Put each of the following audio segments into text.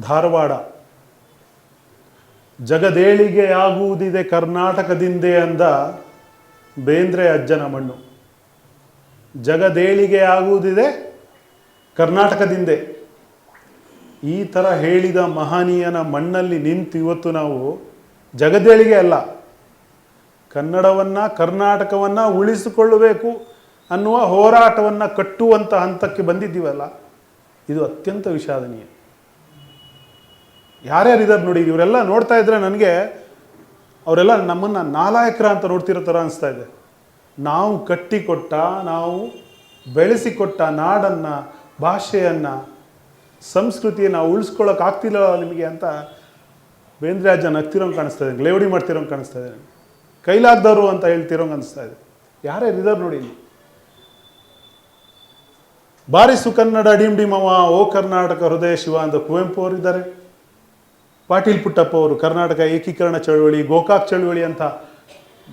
ಧಾರವಾಡ. ಜಗದೇಳಿಗೆಯಾಗುವುದಿದೆ ಕರ್ನಾಟಕದಿಂದೆ ಅಂದ ಬೇಂದ್ರೆ ಅಜ್ಜನ ಮಣ್ಣು. ಜಗದೇಳಿಗೆ ಆಗುವುದಿದೆ ಕರ್ನಾಟಕದಿಂದೆ. ಈ ಥರ ಹೇಳಿದ ಮಹನೀಯನ ಮಣ್ಣಲ್ಲಿ ನಿಂತು ಇವತ್ತು ನಾವು ಜಗದೇಳಿಗೆ ಅಲ್ಲ, ಕನ್ನಡವನ್ನು, ಕರ್ನಾಟಕವನ್ನು ಉಳಿಸಿಕೊಳ್ಳಬೇಕು ಅನ್ನುವ ಹೋರಾಟವನ್ನು ಕಟ್ಟುವಂಥ ಹಂತಕ್ಕೆ ಬಂದಿದ್ದೀವಲ್ಲ, ಇದು ಅತ್ಯಂತ ವಿಷಾದನೀಯ. ಯಾರ್ಯಾರಿದ್ದಾರೆ ನೋಡಿ, ಇವರೆಲ್ಲ ನೋಡ್ತಾ ಇದ್ರೆ ನನಗೆ ಅವರೆಲ್ಲ ನಮ್ಮನ್ನು ನಾಲಾಯಕರ ಅಂತ ನೋಡ್ತಿರೋ ಥರ ಅನಿಸ್ತಾ ಇದೆ. ನಾವು ಕಟ್ಟಿಕೊಟ್ಟ, ನಾವು ಬೆಳೆಸಿಕೊಟ್ಟ ನಾಡನ್ನು, ಭಾಷೆಯನ್ನು, ಸಂಸ್ಕೃತಿಯನ್ನು ಉಳಿಸ್ಕೊಳ್ಳೋಕೆ ಆಗ್ತಿಲ್ಲ ನಿಮಗೆ ಅಂತ ಬೇಂದ್ರಾಜ ನಗ್ತಿರೋಂಗೆ ಕಾಣಿಸ್ತಾ ಇದೆ ಲೇವಡಿ ಮಾಡ್ತಿರೋಂಗೆ ಕಾಣಿಸ್ತಾ ಇದೆ ಕೈಲಾಗ್ದವರು ಅಂತ ಹೇಳ್ತಿರೋಂಗೆ ಅನಿಸ್ತಾ ಇದೆ. ಯಾರ್ಯಾರು ಇದ್ದಾರೆ ನೋಡಿ ಬಾರಿಸು ಕನ್ನಡ ಡಿಮ್ ಡಿಮವ ಓ ಕರ್ನಾಟಕ ಹೃದಯ ಶಿವ ಅಂತ ಕುವೆಂಪು ಅವರಿದ್ದಾರೆ. ಪಾಟೀಲ್ ಪುಟ್ಟಪ್ಪ ಅವರು ಕರ್ನಾಟಕ ಏಕೀಕರಣ ಚಳವಳಿ, ಗೋಕಾಕ್ ಚಳವಳಿ ಅಂತ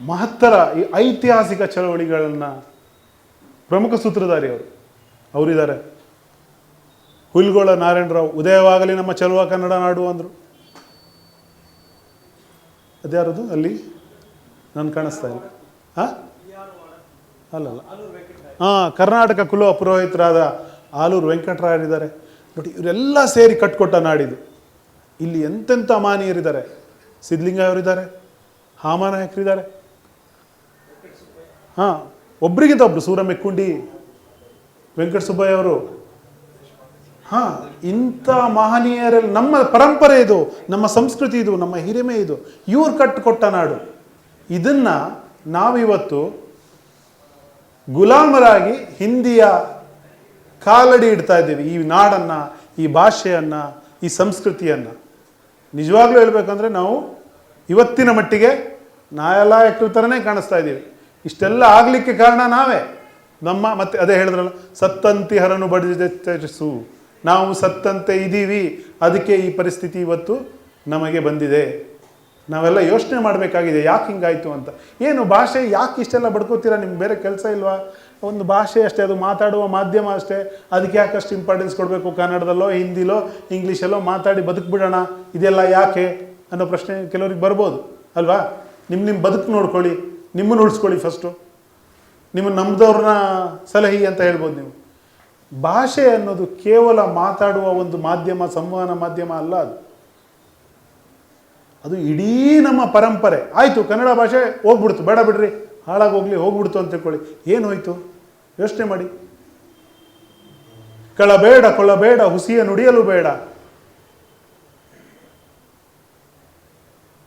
ಮಹತ್ತರ ಈ ಐತಿಹಾಸಿಕ ಚಳವಳಿಗಳನ್ನು ಪ್ರಮುಖ ಸೂತ್ರಧಾರಿ ಅವರು. ಅವರಿದ್ದಾರೆ. ಹುಲ್ಗೋಳ ನಾರಾಯಣರಾವ್, ಉದಯವಾಗಲಿ ನಮ್ಮ ಚಲುವ ಕನ್ನಡ ನಾಡು ಅಂದರು. ಅದ್ಯಾರದು? ಅಲ್ಲಿ? ನಾನು ಕಾಣಿಸ್ತಾ ಇಲ್ಲ. ಹಾಂ ಅಲ್ಲಲ್ಲ. ಹಾಂ ಕರ್ನಾಟಕ ಕುಲ ಪುರೋಹಿತರಾದ ಆಲೂರು ವೆಂಕಟರಾಯರಿದ್ದಾರೆ. ಬಟ್ ಇವರೆಲ್ಲ ಸೇರಿ ಕಟ್ಕೊಟ್ಟ ನಾಡಿದು. ಇಲ್ಲಿ ಎಂತೆಂಥ ಮಾನೀಯರಿದ್ದಾರೆ ಸಿದ್ಧಲಿಂಗ ಅವರಿದ್ದಾರೆ ಹಾಮಾನಾಯಕರಿದ್ದಾರೆ ಹಾಂ, ಒಬ್ರಿಗಿಂತ ಒಬ್ರು ಸೂರ ಮೆಕ್ಕುಂಡಿ ವೆಂಕಟ ಅವರು. ಹಾಂ, ಇಂಥ ಮಹನೀಯರಲ್ಲಿ ನಮ್ಮ ಪರಂಪರೆ ಇದು, ನಮ್ಮ ಸಂಸ್ಕೃತಿ ಇದು, ನಮ್ಮ ಹಿರಿಮೆ ಇದು. ಇವ್ರು ಕಟ್ಟಿಕೊಟ್ಟ ನಾಡು. ಇದನ್ನು ನಾವಿವತ್ತು ಗುಲಾಮರಾಗಿ ಹಿಂದಿಯ ಕಾಲಡಿ ಇಡ್ತಾ ಇದ್ದೀವಿ. ಈ ನಾಡನ್ನು, ಈ ಭಾಷೆಯನ್ನು, ಈ ಸಂಸ್ಕೃತಿಯನ್ನು. ನಿಜವಾಗ್ಲೂ ಹೇಳಬೇಕಂದ್ರೆ ನಾವು ಇವತ್ತಿನ ಮಟ್ಟಿಗೆ ನಾಯಲಾಯಕರ ಥರನೇ ಕಾಣಿಸ್ತಾ ಇದ್ದೀವಿ. ಇಷ್ಟೆಲ್ಲ ಆಗಲಿಕ್ಕೆ ಕಾರಣ ನಾವೇ. ನಮ್ಮ ಮತ್ತೆ ಅದೇ ಹೇಳಿದ್ರಲ್ಲ, ಸತ್ತಂತಿ ಹರನು ಬಡಿಸು ನಾವು ಸತ್ತಂತೆ ಇದ್ದೀವಿ. ಅದಕ್ಕೆ ಈ ಪರಿಸ್ಥಿತಿ ಇವತ್ತು ನಮಗೆ ಬಂದಿದೆ. ನಾವೆಲ್ಲ ಯೋಚನೆ ಮಾಡಬೇಕಾಗಿದೆ, ಯಾಕೆ ಹಿಂಗಾಯಿತು ಅಂತ. ಏನು ಭಾಷೆ ಯಾಕೆ ಇಷ್ಟೆಲ್ಲ ಬಡ್ಕೋತೀರಾ? ನಿಮ್ಗೆ ಬೇರೆ ಕೆಲಸ ಇಲ್ವಾ? ಒಂದು ಭಾಷೆ ಅಷ್ಟೇ, ಅದು ಮಾತಾಡುವ ಮಾಧ್ಯಮ ಅಷ್ಟೇ. ಅದಕ್ಕೆ ಯಾಕಷ್ಟು ಇಂಪಾರ್ಟೆನ್ಸ್ ಕೊಡಬೇಕು ಕನ್ನಡದಲ್ಲೋ, ಹಿಂದಿಲೋ, ಇಂಗ್ಲೀಷಲ್ಲೋ ಮಾತಾಡಿ ಬದುಕ್ಬಿಡೋಣ? ಇದೆಲ್ಲ ಯಾಕೆ ಅನ್ನೋ ಪ್ರಶ್ನೆ ಕೆಲವ್ರಿಗೆ ಬರ್ಬೋದು, ಅಲ್ವಾ? ನಿಮ್ಮ ನಿಮ್ಮ ಬದುಕು ನೋಡ್ಕೊಳ್ಳಿ, ನಿಮ್ಮನ್ನು ಉಳಿಸ್ಕೊಳ್ಳಿ ಫಸ್ಟು ನಿಮ್ಮ ನಂಬಿದವ್ರನ್ನ ಸಲಹೆ ಅಂತ ಹೇಳ್ಬೋದು ನೀವು. ಭಾಷೆ ಅನ್ನೋದು ಕೇವಲ ಮಾತಾಡುವ ಒಂದು ಮಾಧ್ಯಮ, ಸಂವಹನ ಮಾಧ್ಯಮ ಅಲ್ಲ ಅದು. ಅದು ಇಡೀ ನಮ್ಮ ಪರಂಪರೆ. ಆಯಿತು, ಕನ್ನಡ ಭಾಷೆ ಹೋಗ್ಬಿಡ್ತು, ಬೇಡ ಬಿಡ್ರಿ ಹಾಳಾಗಿ ಹೋಗ್ಲಿ ಹೋಗ್ಬಿಡ್ತು ಅಂತ ತಿಳ್ಕೊಳ್ಳಿ. ಏನು ಹೋಯ್ತು? ಯೋಚನೆ ಮಾಡಿ. ಕಳಬೇಡ, ಕೊಳಬೇಡ, ಹುಸಿಯ ನುಡಿಯಲು ಬೇಡ.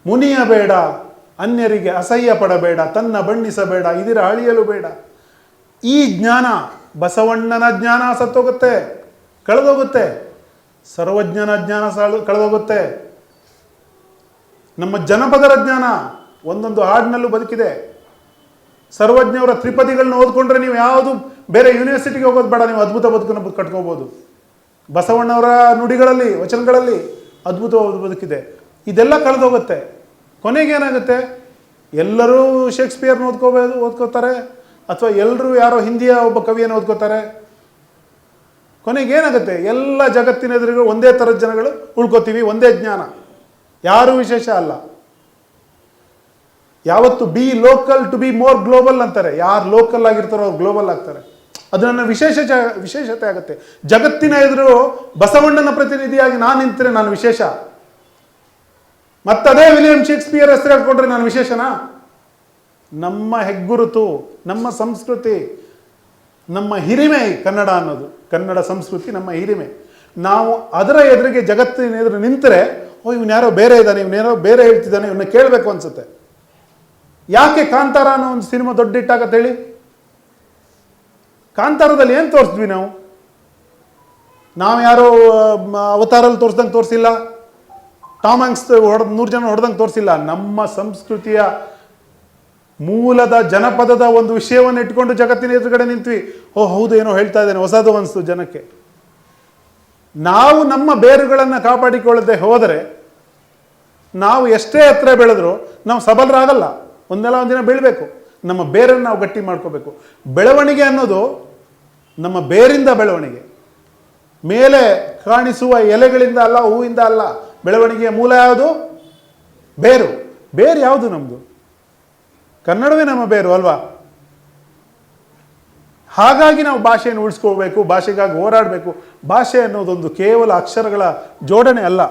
ಮುನಿಯ ಬೇಡ, ಅನ್ಯರಿಗೆ ಅಸಹ್ಯ ಪಡಬೇಡ, ತನ್ನ ಬಣ್ಣಿಸಬೇಡ, ಇದಿರ ಅಳಿಯಲು ಬೇಡ. ಈ ಜ್ಞಾನ ಬಸವಣ್ಣನ ಜ್ಞಾನ ಸತ್ತೋಗುತ್ತೆ, ಕಳೆದೋಗುತ್ತೆ. ಸರ್ವಜ್ಞನ ಜ್ಞಾನ ಕಳೆದೋಗುತ್ತೆ. ನಮ್ಮ ಜನಪದರ ಜ್ಞಾನ ಒಂದೊಂದು ಹಾಡಿನಲ್ಲೂ ಬದುಕಿದೆ. ಸರ್ವಜ್ಞವರ ತ್ರಿಪದಿಗಳನ್ನ ಓದ್ಕೊಂಡ್ರೆ ನೀವು ಯಾವುದು ಬೇರೆ ಯೂನಿವರ್ಸಿಟಿಗೆ ಹೋಗೋದು ಬೇಡ, ನೀವು ಅದ್ಭುತ ಬದುಕನ್ನು ಕಟ್ಕೋಬೋದು. ಬಸವಣ್ಣವರ ನುಡಿಗಳಲ್ಲಿ, ವಚನಗಳಲ್ಲಿ ಅದ್ಭುತ ಬದುಕಿದೆ. ಇದೆಲ್ಲ ಕಳೆದೋಗುತ್ತೆ ಕೊನೆಗೆ ಏನಾಗುತ್ತೆ? ಎಲ್ಲರೂ ಶೇಕ್ಸ್ಪಿಯರ್ನ ಓದ್ಕೋಬೋದು, ಓದ್ಕೋತಾರೆ. ಅಥವಾ ಎಲ್ಲರೂ ಯಾರೋ ಹಿಂದಿಯ ಒಬ್ಬ ಕವಿಯನ್ನು ಓದ್ಕೋತಾರೆ. ಕೊನೆಗೆ ಏನಾಗುತ್ತೆ? ಎಲ್ಲ ಜಗತ್ತಿನ ಎದುರುಗಳು ಒಂದೇ ಥರದ ಜನಗಳು ಉಳ್ಕೋತೀವಿ, ಒಂದೇ ಜ್ಞಾನ. ಯಾರೂ ವಿಶೇಷ ಅಲ್ಲ. ಯಾವತ್ತು be local to be more global ಅಂತಾರೆ. ಯಾರು ಲೋಕಲ್ ಆಗಿರ್ತಾರೋ ಅವ್ರು ಗ್ಲೋಬಲ್ ಆಗ್ತಾರೆ. ಅದು ನನ್ನ ವಿಶೇಷ ಜ, ವಿಶೇಷತೆ ಆಗುತ್ತೆ. ಜಗತ್ತಿನ ಎದುರು ಬಸವಣ್ಣನ ಪ್ರತಿನಿಧಿಯಾಗಿ ನಾನು ನಿಂತರೆ ನಾನು ವಿಶೇಷ. ಮತ್ತದೇ ವಿಲಿಯಂ ಶೇಕ್ಸ್ಪಿಯರ್ ಹೆಸರು ಹೇಳ್ಕೊಂಡ್ರೆ ನಾನು ವಿಶೇಷನಾ? ನಮ್ಮ ಹೆಗ್ಗುರುತು, ನಮ್ಮ ಸಂಸ್ಕೃತಿ, ನಮ್ಮ ಹಿರಿಮೆ ಕನ್ನಡ ಅನ್ನೋದು. ಕನ್ನಡ ಸಂಸ್ಕೃತಿ, ನಮ್ಮ ಹಿರಿಮೆ. ನಾವು ಅದರ ಎದುರಿಗೆ ಜಗತ್ತಿನ ಎದುರು ನಿಂತರೆ, ಓ ಇವನ್ಯಾರೋ ಬೇರೆ ಇದ್ದಾನೆ ಇವನ್ಯಾರೋ ಬೇರೆ ಹೇಳ್ತಿದ್ದಾನೆ ಇವನ್ನ ಕೇಳಬೇಕು ಅನ್ಸುತ್ತೆ. ಯಾಕೆ ಕಾಂತಾರ ಅನ್ನೋ ಒಂದು ಸಿನಿಮಾ ದೊಡ್ಡ ಹಿಟ್ಟಾಗತ್ತೆ ಹೇಳಿ ಕಾಂತಾರದಲ್ಲಿ ಏನು ತೋರಿಸಿದ್ವಿ ನಾವು? ನಾವು ಯಾರೋ ಅವತಾರಲ್ಲಿ ತೋರಿಸ್ದಂಗೆ ತೋರಿಸಿಲ್ಲ. ಟಾಮ್ ಹ್ಯಾಂಕ್ಸ್ ಹೊಡೆದ್ ನೂರು ಜನ ಹೊಡೆದಂಗೆ ತೋರಿಸಿಲ್ಲ. ನಮ್ಮ ಸಂಸ್ಕೃತಿಯ ಮೂಲದ ಜನಪದದ ಒಂದು ವಿಷಯವನ್ನು ಇಟ್ಕೊಂಡು ಜಗತ್ತಿನ ಎದುರುಗಡೆ ನಿಂತ್ವಿ. ಓ, ಹೌದು, ಏನೋ ಹೇಳ್ತಾ ಇದ್ದೇನೆ, ಹೊಸದು ಅನಿಸ್ತು ಜನಕ್ಕೆ. ನಾವು ನಮ್ಮ ಬೇರುಗಳನ್ನು ಕಾಪಾಡಿಕೊಳ್ಳದೆ ಹೋದರೆ, ನಾವು ಎಷ್ಟೇ ಹತ್ರ ಬೆಳೆದ್ರು ನಾವು ಸಬಲರಾಗಲ್ಲ. ಒಂದೆಲ್ಲ ಒಂದಿನ ಬೀಳಬೇಕು. ನಮ್ಮ ಬೇರನ್ನು ನಾವು ಗಟ್ಟಿ ಮಾಡ್ಕೋಬೇಕು. ಬೆಳವಣಿಗೆ ಅನ್ನೋದು ನಮ್ಮ ಬೇರಿಂದ ಬೆಳವಣಿಗೆ. ಮೇಲೆ ಕಾಣಿಸುವ ಎಲೆಗಳಿಂದ ಅಲ್ಲ, ಹೂವಿಂದ ಅಲ್ಲ, ಬೆಳವಣಿಗೆಯ ಮೂಲ ಯಾವುದು? ಬೇರು. ಬೇರು ಯಾವುದು ನಮ್ಮದು ಕನ್ನಡವೇ ನಮ್ಮ ಬೇರು ಅಲ್ವಾ? ಹಾಗಾಗಿ ನಾವು ಭಾಷೆಯನ್ನು ಉಳಿಸ್ಕೋಬೇಕು ಭಾಷೆಗಾಗಿ ಹೋರಾಡಬೇಕು. ಭಾಷೆ ಅನ್ನೋದೊಂದು ಕೇವಲ ಅಕ್ಷರಗಳ ಜೋಡಣೆ ಅಲ್ಲ,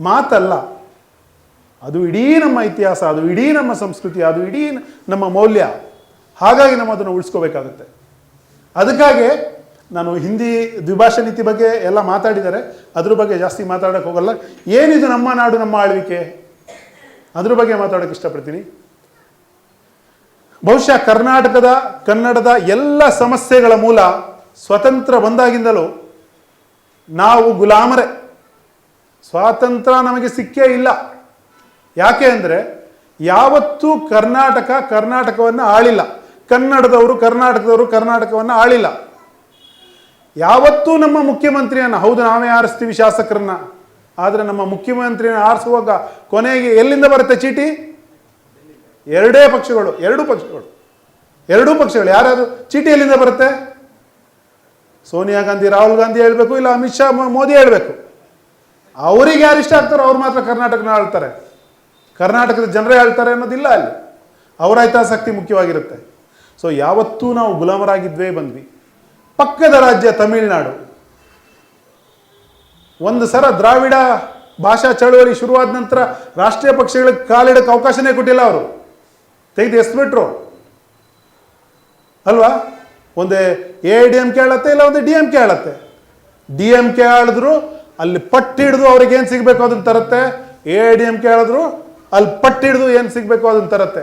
ಮಾತಲ್ಲ. ಅದು ಇಡೀ ನಮ್ಮ ಇತಿಹಾಸ, ಅದು ಇಡೀ ನಮ್ಮ ಸಂಸ್ಕೃತಿ, ಅದು ಇಡೀ ನಮ್ಮ ಮೌಲ್ಯ. ಹಾಗಾಗಿ ನಾವು ಅದನ್ನು ಉಳಿಸ್ಕೋಬೇಕಾಗುತ್ತೆ. ಅದಕ್ಕಾಗಿ ನಾನು ಹಿಂದಿ ದ್ವಿಭಾಷಾ ನೀತಿ ಬಗ್ಗೆ ಎಲ್ಲ ಮಾತಾಡಿದ್ದಾರೆ. ಅದ್ರ ಬಗ್ಗೆ ಜಾಸ್ತಿ ಮಾತಾಡೋಕ್ಕೆ ಹೋಗಲ್ಲ. ಏನಿದು ನಮ್ಮ ನಾಡು, ನಮ್ಮ ಆಳ್ವಿಕೆ? ಅದ್ರ ಬಗ್ಗೆ ಮಾತಾಡೋಕೆ ಇಷ್ಟಪಡ್ತೀನಿ. ಬಹುಶಃ ಕರ್ನಾಟಕದ, ಕನ್ನಡದ ಎಲ್ಲ ಸಮಸ್ಯೆಗಳ ಮೂಲ ಸ್ವತಂತ್ರ ಬಂದಾಗಿಂದಲೂ ನಾವು ಗುಲಾಮರೇ. ಸ್ವಾತಂತ್ರ್ಯ ನಮಗೆ ಸಿಕ್ಕೇ ಇಲ್ಲ. ಯಾಕೆ ಅಂದರೆ ಯಾವತ್ತೂ ಕರ್ನಾಟಕ ಕರ್ನಾಟಕವನ್ನು ಆಳಿಲ್ಲ. ಕನ್ನಡದವರು ಕರ್ನಾಟಕದವರು ಕರ್ನಾಟಕವನ್ನು ಆಳಿಲ್ಲ. ಯಾವತ್ತೂ ನಮ್ಮ ಮುಖ್ಯಮಂತ್ರಿಯನ್ನು, ಹೌದು ನಾವೇ ಆರಿಸ್ತೀವಿ ಶಾಸಕರನ್ನ, ಆದರೆ ನಮ್ಮ ಮುಖ್ಯಮಂತ್ರಿಯನ್ನು ಆರಿಸುವಾಗ ಕೊನೆಗೆ ಎಲ್ಲಿಂದ ಬರುತ್ತೆ ಚೀಟಿ? ಎರಡೇ ಪಕ್ಷಗಳು, ಎರಡೂ ಪಕ್ಷಗಳು ಎರಡೂ ಪಕ್ಷಗಳು, ಯಾರ್ಯಾರು? ಚೀಟಿ ಎಲ್ಲಿಂದ ಬರುತ್ತೆ? ಸೋನಿಯಾ ಗಾಂಧಿ, ರಾಹುಲ್ ಗಾಂಧಿ ಹೇಳಬೇಕು ಇಲ್ಲ ಅಮಿತ್ ಶಾ, ಮೋದಿ ಹೇಳಬೇಕು. ಅವರಿಗೆ ಯಾರು ಇಷ್ಟ ಆಗ್ತಾರೋ ಅವ್ರು ಮಾತ್ರ ಕರ್ನಾಟಕನ ಆಳ್ತಾರೆ. ಕರ್ನಾಟಕದ ಜನರೇ ಹೇಳ್ತಾರೆ ಅನ್ನೋದಿಲ್ಲ ಅಲ್ಲಿ. ಅವರ ಹಿತಾಸಕ್ತಿ ಮುಖ್ಯವಾಗಿರುತ್ತೆ. ಸೊ ಯಾವತ್ತೂ ನಾವು ಗುಲಾಮರಾಗಿದ್ವೇ ಬಂದ್ವಿ. ಪಕ್ಕದ ರಾಜ್ಯ ತಮಿಳುನಾಡು. ಒಂದು ಸರ ದ್ರಾವಿಡ ಭಾಷಾ ಚಳುವಳಿ ಶುರುವಾದ ನಂತರ ರಾಷ್ಟ್ರೀಯ ಪಕ್ಷಗಳಿಗೆ ಕಾಲಿಡಕ್ಕೆ ಅವಕಾಶನೇ ಕೊಟ್ಟಿಲ್ಲ ಅವರು. ತೆಗೆದು ಎಸ್ಬಿಟ್ರು. ಅಲ್ವಾ? ಒಂದೇ ಎ, ಡಿ, ಎಂ, ಕೆ ಆಳತ್ತೆ ಇಲ್ಲ ಒಂದು ಡಿ, ಎಂ, ಕೆ ಆಳತ್ತೆ? ಡಿ, ಎಂ, ಕೆ ಆಳಿದ್ರು ಅಲ್ಲಿ ಪಟ್ಟಿ ಹಿಡಿದು ಅವ್ರಿಗೆ ಏನು ಸಿಗಬೇಕು ಅದನ್ನ ತರುತ್ತೆ? ಎ, ಡಿ, ಎಂ, ಕೆ ಆಳಿದ್ರು ಅಲ್ಲಿ ಪಟ್ಟು ಹಿಡಿದು ಏನು ಸಿಗಬೇಕು ಅದನ್ನ ತರತ್ತೆ.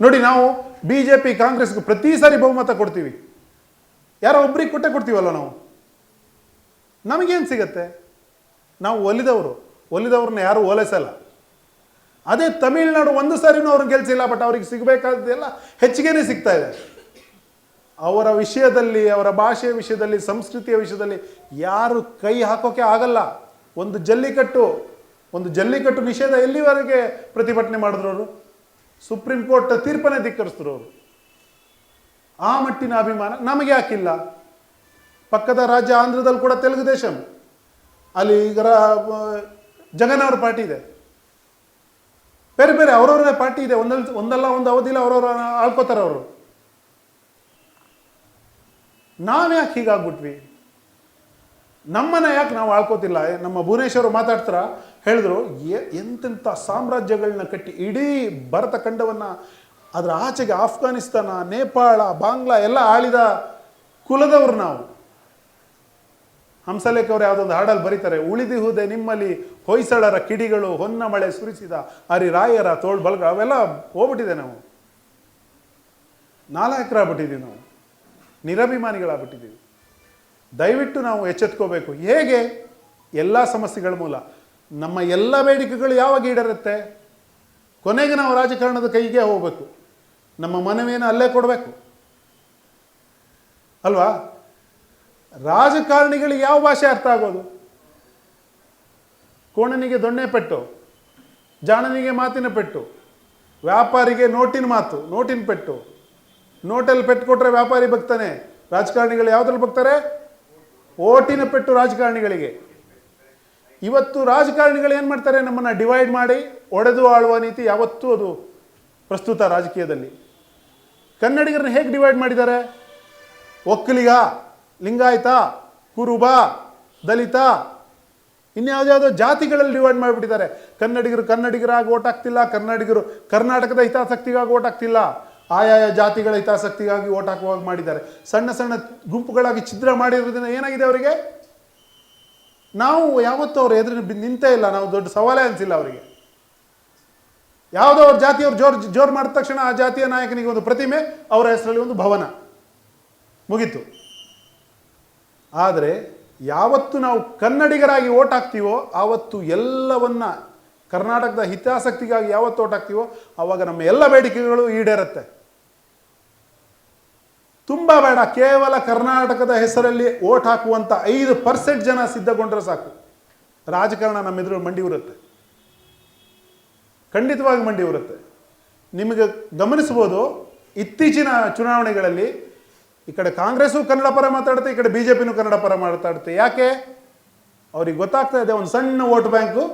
ನೋಡಿ ನಾವು ಬಿ ಜೆ ಪಿ ಕಾಂಗ್ರೆಸ್ಗೆ ಪ್ರತಿ ಸಾರಿ ಬಹುಮತ ಕೊಡ್ತೀವಿ. ಯಾರೋ ಒಬ್ರಿಗೆ ಕೊಟ್ಟೆ ಕೊಡ್ತೀವಲ್ಲ ನಾವು? ನಮಗೇನು ಸಿಗತ್ತೆ? ನಾವು ಒಲಿದವರು. ಒಲಿದವ್ರನ್ನ ಯಾರು ಓಲೈಸಲ್ಲ ಅದೇ ತಮಿಳ್ನಾಡು ಒಂದು ಸಾರಿನೂ ಅವ್ರನ್ನ ಗೆಲ್ಸಿಲ್ಲ ಬಟ್ ಅವ್ರಿಗೆ ಸಿಗಬೇಕಾದ್ದೆಲ್ಲ ಹೆಚ್ಚಿಗೆನೇ ಸಿಗ್ತಾ ಇದೆ. ಅವರ ವಿಷಯದಲ್ಲಿ, ಅವರ ಭಾಷೆಯ ವಿಷಯದಲ್ಲಿ, ಸಂಸ್ಕೃತಿಯ ವಿಷಯದಲ್ಲಿ ಯಾರು ಕೈ ಹಾಕೋಕೆ ಆಗಲ್ಲ. ಒಂದು ಜಲ್ಲಿಕಟ್ಟು. ಒಂದು ಜಲ್ಲಿಕಟ್ಟು ನಿಷೇಧ ಎಲ್ಲಿವರೆಗೆ ಪ್ರತಿಭಟನೆ ಮಾಡಿದ್ರು ಅವರು ಸುಪ್ರೀಂ ಕೋರ್ಟ್ ತೀರ್ಪನ್ನೇ ಧಿಕ್ಕರಿಸಿದ್ರು ಅವರು ಆ ಮಟ್ಟಿನ ಅಭಿಮಾನ ನಮಗೆ ಯಾಕಿಲ್ಲ? ಪಕ್ಕದ ರಾಜ್ಯ ಆಂಧ್ರದಲ್ಲಿ ಕೂಡ ತೆಲುಗು ದೇಶಂ. ಅಲ್ಲಿ ಈಗ ಜಗನ್ನವ್ರ ಪಾರ್ಟಿ ಇದೆ. ಬೇರೆ ಬೇರೆ ಅವರವ್ರ ಪಾರ್ಟಿ ಇದೆ. ಒಂದಲ್ಲಿ ಒಂದಲ್ಲ ಒಂದು ಅವಧಿಲ್ಲ ಅವರವ್ರ ಆಳ್ಕೋತಾರೆ ಅವರು. ನಾವ್ಯಾಕೆ ಹೀಗಾಗ್ಬಿಟ್ವಿ ನಮ್ಮನ್ನ ಯಾಕೆ ನಾವು ಆಳ್ಕೋತಿಲ್ಲ? ನಮ್ಮ ಭುವನೇಶ್ವರ್ ಮಾತಾಡ್ತಾರ? ಹೇಳಿದ್ರು ಎಂತೆಂಥ ಸಾಮ್ರಾಜ್ಯಗಳನ್ನ ಕಟ್ಟಿ ಇಡೀ ಭಾರತ ಖಂಡವನ್ನು ಅದರ ಆಚೆಗೆ ಆಫ್ಘಾನಿಸ್ತಾನ, ನೇಪಾಳ, ಬಾಂಗ್ಲಾ ಎಲ್ಲ ಆಳಿದ ಕುಲದವರು ನಾವು. ಹಂಸಲೇಖ ಅವರು ಯಾವುದೊಂದು ಹಾಡಲ್ಲಿ ಬರೀತಾರೆ ಉಳಿದಿಹುದೆ ನಿಮ್ಮಲ್ಲಿ ಹೊಯ್ಸಳರ ಕಿಡಿಗಳು, ಹೊನ್ನ ಮಳೆ ಸುರಿಸಿದ ಹರಿ ರಾಯರ ತೋಳ್ ಬಲ್ಗ. ಅವೆಲ್ಲ ಹೋಗ್ಬಿಟ್ಟಿದೆ ನಾವು. ನಾಲ್ಕರಾಗ್ಬಿಟ್ಟಿದ್ದೀವಿ ನಾವು. ನಿರಭಿಮಾನಿಗಳಾಗ್ಬಿಟ್ಟಿದ್ದೀವಿ ದಯವಿಟ್ಟು ನಾವು ಎಚ್ಚೆತ್ಕೋಬೇಕು. ಹೇಗೆ? ಎಲ್ಲ ಸಮಸ್ಯೆಗಳ ಮೂಲ. ನಮ್ಮ ಎಲ್ಲ ಬೇಡಿಕೆಗಳು ಯಾವಾಗ ಈಡೇರುತ್ತೆ? ಕೊನೆಗೆ ನಾವು ರಾಜಕಾರಣದ ಕೈಗೆ ಹೋಗಬೇಕು. ನಮ್ಮ ಮನವಿಯನ್ನು ಅಲ್ಲೇ ಕೊಡಬೇಕು. ಅಲ್ವಾ? ರಾಜಕಾರಣಿಗಳಿಗೆ ಯಾವ ಭಾಷೆ ಅರ್ಥ ಆಗೋದು? ಕೋಣನಿಗೆ ದೊಣ್ಣೆ ಪೆಟ್ಟು, ಜಾಣನಿಗೆ ಮಾತಿನ ಪೆಟ್ಟು, ವ್ಯಾಪಾರಿಗೆ ನೋಟಿನ ಮಾತು, ನೋಟಿನ ಪೆಟ್ಟು. ನೋಟಲ್ಲಿ ಪೆಟ್ಟು ಕೊಟ್ಟರೆ ವ್ಯಾಪಾರಿ ಬಗ್ತಾನೆ. ರಾಜಕಾರಣಿಗಳು ಯಾವುದ್ರಲ್ಲಿ ಬಗ್ತಾರೆ? ಓಟಿನ ಪೆಟ್ಟು ರಾಜಕಾರಣಿಗಳಿಗೆ. ಇವತ್ತು ರಾಜಕಾರಣಿಗಳು ಏನು ಮಾಡ್ತಾರೆ? ನಮ್ಮನ್ನು ಡಿವೈಡ್ ಮಾಡಿ ಒಡೆದು ಆಳುವ ನೀತಿ ಯಾವತ್ತೂ ಅದು ಪ್ರಸ್ತುತ ರಾಜಕೀಯದಲ್ಲಿ. ಕನ್ನಡಿಗರನ್ನ ಹೇಗೆ ಡಿವೈಡ್ ಮಾಡಿದ್ದಾರೆ? ಒಕ್ಕಲಿಗ, ಲಿಂಗಾಯತ, ಕುರುಬ, ದಲಿತ, ಇನ್ಯಾವುದ್ಯಾವುದೋ ಜಾತಿಗಳಲ್ಲಿ ಡಿವೈಡ್ ಮಾಡಿಬಿಟ್ಟಿದ್ದಾರೆ. ಕನ್ನಡಿಗರು ಕನ್ನಡಿಗರಾಗಿ ಓಟ್ ಹಾಕ್ತಿಲ್ಲ ಕನ್ನಡಿಗರು ಕರ್ನಾಟಕದ ಹಿತಾಸಕ್ತಿಗಾಗಿ ಓಟ್ ಆಯಾಯ ಜಾತಿಗಳ ಹಿತಾಸಕ್ತಿಗಾಗಿ ಓಟ್ ಹಾಕುವಾಗ ಮಾಡಿದ್ದಾರೆ. ಸಣ್ಣ ಸಣ್ಣ ಗುಂಪುಗಳಾಗಿ ಛಿದ್ರ ಮಾಡಿರೋದ್ರಿಂದ ಏನಾಗಿದೆ ಅವರಿಗೆ? ನಾವು ಯಾವತ್ತೂ ಅವ್ರ ಎದುರು ನಿಂತೇ ಇಲ್ಲ. ನಾವು ದೊಡ್ಡ ಸವಾಲೇ ಅನಿಸಿಲ್ಲ ಅವರಿಗೆ. ಯಾವುದೋ ಅವ್ರ ಜಾತಿಯವ್ರು ಜೋರ್ ಜೋರು ಮಾಡಿದ ತಕ್ಷಣ ಆ ಜಾತಿಯ ನಾಯಕನಿಗೆ ಒಂದು ಪ್ರತಿಮೆ, ಅವರ ಹೆಸರಲ್ಲಿ ಒಂದು ಭವನ. ಮುಗೀತು. ಆದರೆ ಯಾವತ್ತು ನಾವು ಕನ್ನಡಿಗರಾಗಿ ಓಟ್ ಹಾಕ್ತೀವೋ, ಆವತ್ತು ಎಲ್ಲವನ್ನ ಕರ್ನಾಟಕದ ಹಿತಾಸಕ್ತಿಗಾಗಿ ಯಾವತ್ತು ಓಟ್ ಹಾಕ್ತೀವೋ ಆವಾಗ ನಮ್ಮ ಎಲ್ಲ ಬೇಡಿಕೆಗಳು ಈಡೇರುತ್ತೆ. ತುಂಬ ಬೇಡ. ಕೇವಲ ಕರ್ನಾಟಕದ ಹೆಸರಲ್ಲಿ ಓಟ್ ಹಾಕುವಂಥ ಐದು ಪರ್ಸೆಂಟ್ ಜನ ಸಿದ್ಧಗೊಂಡ್ರೆ ಸಾಕು. ರಾಜಕಾರಣ ನಮ್ಮ ಎದುರು ಮಂಡಿ ಬರುತ್ತೆ ಖಂಡಿತವಾಗಿ ಮಂಡಿ ಬರುತ್ತೆ ನಿಮಗೆ ಗಮನಿಸ್ಬೋದು ಇತ್ತೀಚಿನ ಚುನಾವಣೆಗಳಲ್ಲಿ ಈ ಕಡೆ ಕಾಂಗ್ರೆಸ್ಸು ಕನ್ನಡ ಪರ ಮಾತಾಡುತ್ತೆ, ಈ ಕಡೆ ಬಿ ಜೆ ಪಿನೂ ಕನ್ನಡ ಪರ ಮಾತಾಡುತ್ತೆ. ಯಾಕೆ? ಅವ್ರಿಗೆ ಗೊತ್ತಾಗ್ತಾ ಇದೆ, ಒಂದು ಸಣ್ಣ ವೋಟ್ ಬ್ಯಾಂಕು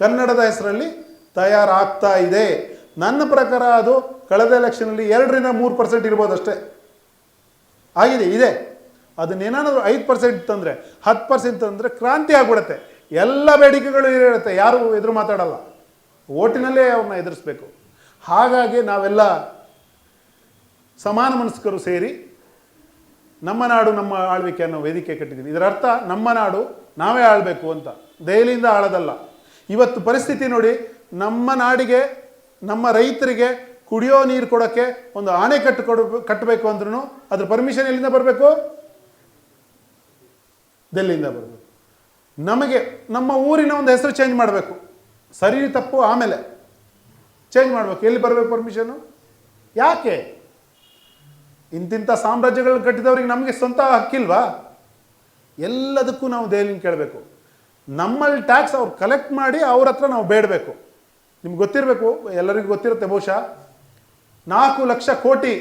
ಕನ್ನಡದ ಹೆಸರಲ್ಲಿ ತಯಾರಾಗ್ತಾ ಇದೆ. ನನ್ನ ಪ್ರಕಾರ ಅದು ಕಳೆದ ಎಲೆಕ್ಷನಲ್ಲಿ ಎರಡರಿಂದ ಮೂರು ಪರ್ಸೆಂಟ್ ಇರ್ಬೋದು ಅಷ್ಟೇ ಆಗಿದೆ, ಇದೆ. ಅದನ್ನೇನಾದರೂ ಐದು ಪರ್ಸೆಂಟ್ ತಂದರೆ, ಹತ್ತು ಪರ್ಸೆಂಟ್ ತಂದರೆ ಕ್ರಾಂತಿ ಆಗಿಬಿಡುತ್ತೆ. ಎಲ್ಲ ಬೇಡಿಕೆಗಳು ಇರುತ್ತೆ ಯಾರು ಎದುರು ಮಾತಾಡಲ್ಲ. ಓಟಿನಲ್ಲೇ ಅವ್ರನ್ನ ಎದುರಿಸ್ಬೇಕು. ಹಾಗಾಗಿ ನಾವೆಲ್ಲ ಸಮಾನ ಮನಸ್ಕರು ಸೇರಿ ನಮ್ಮ ನಾಡು, ನಮ್ಮ ಆಳ್ವಿಕೆ ಅನ್ನೋ ವೇದಿಕೆ ಕಟ್ಟಿದ್ದೀನಿ ಇದರ ಅರ್ಥ, ನಮ್ಮ ನಾಡು ನಾವೇ ಆಳಬೇಕು ಅಂತ. ದೆಹಲಿಯಿಂದ ಆಳೋದಲ್ಲ. ಇವತ್ತು ಪರಿಸ್ಥಿತಿ ನೋಡಿ, ನಮ್ಮ ನಾಡಿಗೆ, ನಮ್ಮ ರೈತರಿಗೆ ಕುಡಿಯೋ ನೀರು ಕೊಡೋಕ್ಕೆ ಒಂದು ಆಣೆಕಟ್ಟು ಕೊಡ, ಕಟ್ಟಬೇಕು ಅಂದ್ರೂ ಅದ್ರ ಪರ್ಮಿಷನ್ ಎಲ್ಲಿಂದ ಬರಬೇಕು? ದೆಲ್ಲಿಯಿಂದ ಬರಬೇಕು. ನಮಗೆ ನಮ್ಮ ಊರಿನ ಒಂದು ಹೆಸರು ಚೇಂಜ್ ಮಾಡಬೇಕು. ಸರಿ ತಪ್ಪು ಆಮೇಲೆ ಚೇಂಜ್ ಮಾಡಬೇಕು. ಎಲ್ಲಿ ಬರಬೇಕು ಪರ್ಮಿಷನು ಯಾಕೆ? ಇಂತಿಂಥ ಸಾಮ್ರಾಜ್ಯಗಳು ಕಟ್ಟಿದವ್ರಿಗೆ ನಮಗೆ ಸ್ವಂತ ಹಕ್ಕಿಲ್ವಾ? ಎಲ್ಲದಕ್ಕೂ ನಾವು ದೆಹಲಿನ ಕೇಳಬೇಕು. ನಮ್ಮಲ್ಲಿ ಟ್ಯಾಕ್ಸ್ ಅವ್ರು ಕಲೆಕ್ಟ್ ಮಾಡಿ ಅವ್ರ ಹತ್ರ ನಾವು ಬೇಡಬೇಕು. ನಿಮ್ಗೆ ಗೊತ್ತಿರಬೇಕು, ಎಲ್ಲರಿಗೂ ಗೊತ್ತಿರುತ್ತೆ ಬಹುಶಃ. ನಾಲ್ಕು ಲಕ್ಷ ಕೋಟಿ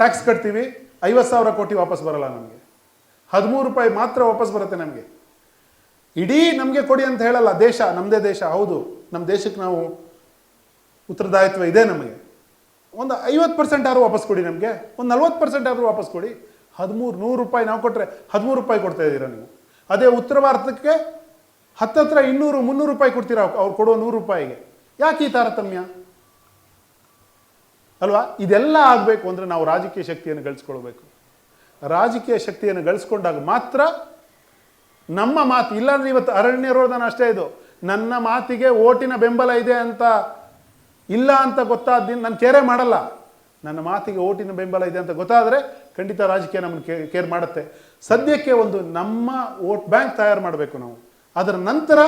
ಟ್ಯಾಕ್ಸ್ ಕಟ್ತೀವಿ, ಐವತ್ತು ಸಾವಿರ ಕೋಟಿ ವಾಪಸ್ ಬರಲ್ಲ ನಮಗೆ. ಹದಿಮೂರು ರೂಪಾಯಿ ಮಾತ್ರ ವಾಪಸ್ ಬರುತ್ತೆ ನಮಗೆ. ಇಡೀ ನಮಗೆ ಕೊಡಿ ಅಂತ ಹೇಳಲ್ಲ ದೇಶ ನಮ್ಮದೇ ದೇಶ, ಹೌದು ನಮ್ಮ ದೇಶಕ್ಕೆ ನಾವು ಉತ್ತರದಾಯಿತ್ವ ಇದೆ ನಮಗೆ. ಒಂದು ಐವತ್ತು ಪರ್ಸೆಂಟ್ ಆದರೂ ವಾಪಸ್ ಕೊಡಿ ನಮಗೆ, ಒಂದು ನಲ್ವತ್ತು ಪರ್ಸೆಂಟ್ ಆದರೂ ವಾಪಸ್ ಕೊಡಿ. ಹದಿಮೂರು, ನೂರು ರೂಪಾಯಿ ನಾವು ಕೊಟ್ಟರೆ ಹದಿಮೂರು ರೂಪಾಯಿ ಕೊಡ್ತಾ ಇದ್ದೀರಾ ನೀವು. ಅದೇ ಉತ್ತರ ಭಾರತಕ್ಕೆ ಹತ್ತತ್ರ ಇನ್ನೂರು, ಮುನ್ನೂರು ರೂಪಾಯಿ ಕೊಡ್ತೀರಾ ಅವ್ರು ಕೊಡುವ ನೂರು ರೂಪಾಯಿಗೆ. ಯಾಕೆ ಈ ತಾರತಮ್ಯ? ಅಲ್ವಾ? ಇದೆಲ್ಲ ಆಗಬೇಕು ಅಂದರೆ ನಾವು ರಾಜಕೀಯ ಶಕ್ತಿಯನ್ನು ಗಳಿಸ್ಕೊಳ್ಬೇಕು. ರಾಜಕೀಯ ಶಕ್ತಿಯನ್ನು ಗಳಿಸ್ಕೊಂಡಾಗ ಮಾತ್ರ ನಮ್ಮ ಮಾತು, ಇಲ್ಲಾಂದ್ರೆ ಇವತ್ತು ಅರಣ್ಯ ರೋಧನ ಅಷ್ಟೇ ಇದು. ನನ್ನ ಮಾತಿಗೆ ಓಟಿನ ಬೆಂಬಲ ಇದೆ ಅಂತ, ಇಲ್ಲ ಅಂತ ಗೊತ್ತಾದ ದಿನ ನಾನು ಕೇರೆ ಮಾಡಲ್ಲ. ನನ್ನ ಮಾತಿಗೆ ಓಟಿನ ಬೆಂಬಲ ಇದೆ ಅಂತ ಗೊತ್ತಾದರೆ ಖಂಡಿತ ರಾಜಕೀಯ ನಮ್ಮನ್ನು ಕೇ ಕೇರ್ ಮಾಡುತ್ತೆ. ಸದ್ಯಕ್ಕೆ ಒಂದು ನಮ್ಮ ವೋಟ್ ಬ್ಯಾಂಕ್ ತಯಾರು ಮಾಡಬೇಕು ನಾವು. ಅದರ ನಂತರ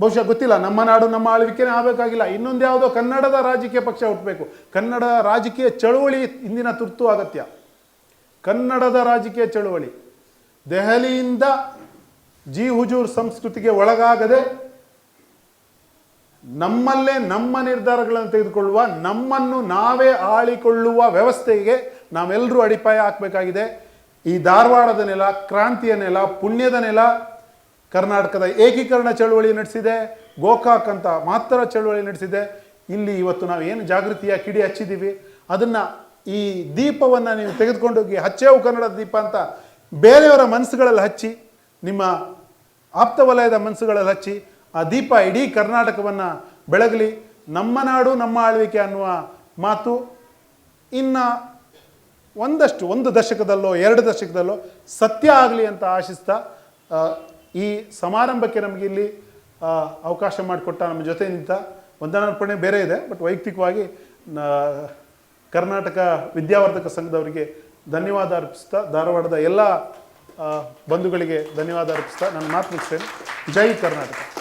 ಬಹುಶಃ ಗೊತ್ತಿಲ್ಲ, ನಮ್ಮ ನಾಡು ನಮ್ಮ ಆಳ್ವಿಕೆನೇ ಆಗಬೇಕಾಗಿಲ್ಲ. ಇನ್ನೊಂದು ಯಾವುದೋ ಕನ್ನಡದ ರಾಜಕೀಯ ಪಕ್ಷ ಹುಟ್ಟಬೇಕು ಕನ್ನಡ ರಾಜಕೀಯ ಚಳುವಳಿ ಇಂದಿನ ತುರ್ತು ಅಗತ್ಯ. ಕನ್ನಡದ ರಾಜಕೀಯ ಚಳುವಳಿ. ದೆಹಲಿಯಿಂದ ಜಿ ಹುಜೂರ್ ಸಂಸ್ಕೃತಿಗೆ ಒಳಗಾಗದೆ ನಮ್ಮಲ್ಲೇ ನಮ್ಮ ನಿರ್ಧಾರಗಳನ್ನು ತೆಗೆದುಕೊಳ್ಳುವ, ನಮ್ಮನ್ನು ನಾವೇ ಆಳಿಕೊಳ್ಳುವ ವ್ಯವಸ್ಥೆಗೆ ನಾವೆಲ್ಲರೂ ಅಡಿಪಾಯ ಹಾಕಬೇಕಾಗಿದೆ. ಈ ಧಾರವಾಡದ ನೆಲ, ಕ್ರಾಂತಿಯ ನೆಲ, ಪುಣ್ಯದ ನೆಲ ಕರ್ನಾಟಕದ ಏಕೀಕರಣ ಚಳುವಳಿ ನಡೆಸಿದೆ, ಗೋಕಾಕ್ ಅಂತ ಮಾತ್ರ ಚಳುವಳಿ ನಡೆಸಿದೆ. ಇಲ್ಲಿ ಇವತ್ತು ನಾವು ಏನು ಜಾಗೃತಿಯ ಕಿಡಿ ಹಚ್ಚಿದ್ದೀವಿ ಅದನ್ನು ಈ ದೀಪವನ್ನು ನೀವು ತೆಗೆದುಕೊಂಡೋಗಿ ಹಚ್ಚೇವು ಕನ್ನಡ ದೀಪ ಅಂತ ಬೇರೆಯವರ ಮನಸ್ಸುಗಳಲ್ಲಿ ಹಚ್ಚಿ, ನಿಮ್ಮ ಆಪ್ತ ವಲಯದ ಮನಸ್ಸುಗಳಲ್ಲಿ ಹಚ್ಚಿ, ಆ ದೀಪ ಇಡೀ ಕರ್ನಾಟಕವನ್ನು ಬೆಳಗಲಿ, ನಮ್ಮ ನಾಡು, ನಮ್ಮ ಆಳ್ವಿಕೆ ಅನ್ನುವ ಮಾತು ಇನ್ನು ಒಂದಷ್ಟು, ಒಂದು ದಶಕದಲ್ಲೋ, ಎರಡು ದಶಕದಲ್ಲೋ ಸತ್ಯ ಆಗಲಿ ಅಂತ ಆಶಿಸ್ತಾ ಈ ಸಮಾರಂಭಕ್ಕೆ ನಮಗೆ ಇಲ್ಲಿ ಅವಕಾಶ ಮಾಡಿಕೊಟ್ಟ ನಮ್ಮ ಜೊತೆ ನಿಂತ ವಂದನಾರ್ಪಣೆ ಬೇರೆ ಇದೆ ಬಟ್ ವೈಯಕ್ತಿಕವಾಗಿ ಕರ್ನಾಟಕ ವಿದ್ಯಾವರ್ಧಕ ಸಂಘದವರಿಗೆ ಧನ್ಯವಾದ ಅರ್ಪಿಸ್ತಾ, ಧಾರವಾಡದ ಎಲ್ಲ ಬಂಧುಗಳಿಗೆ ಧನ್ಯವಾದ ಅರ್ಪಿಸ್ತಾ ನನ್ನ ಮಾತು ಮುಗಿಸ್ತೇನೆ. ಜೈ ಕರ್ನಾಟಕ.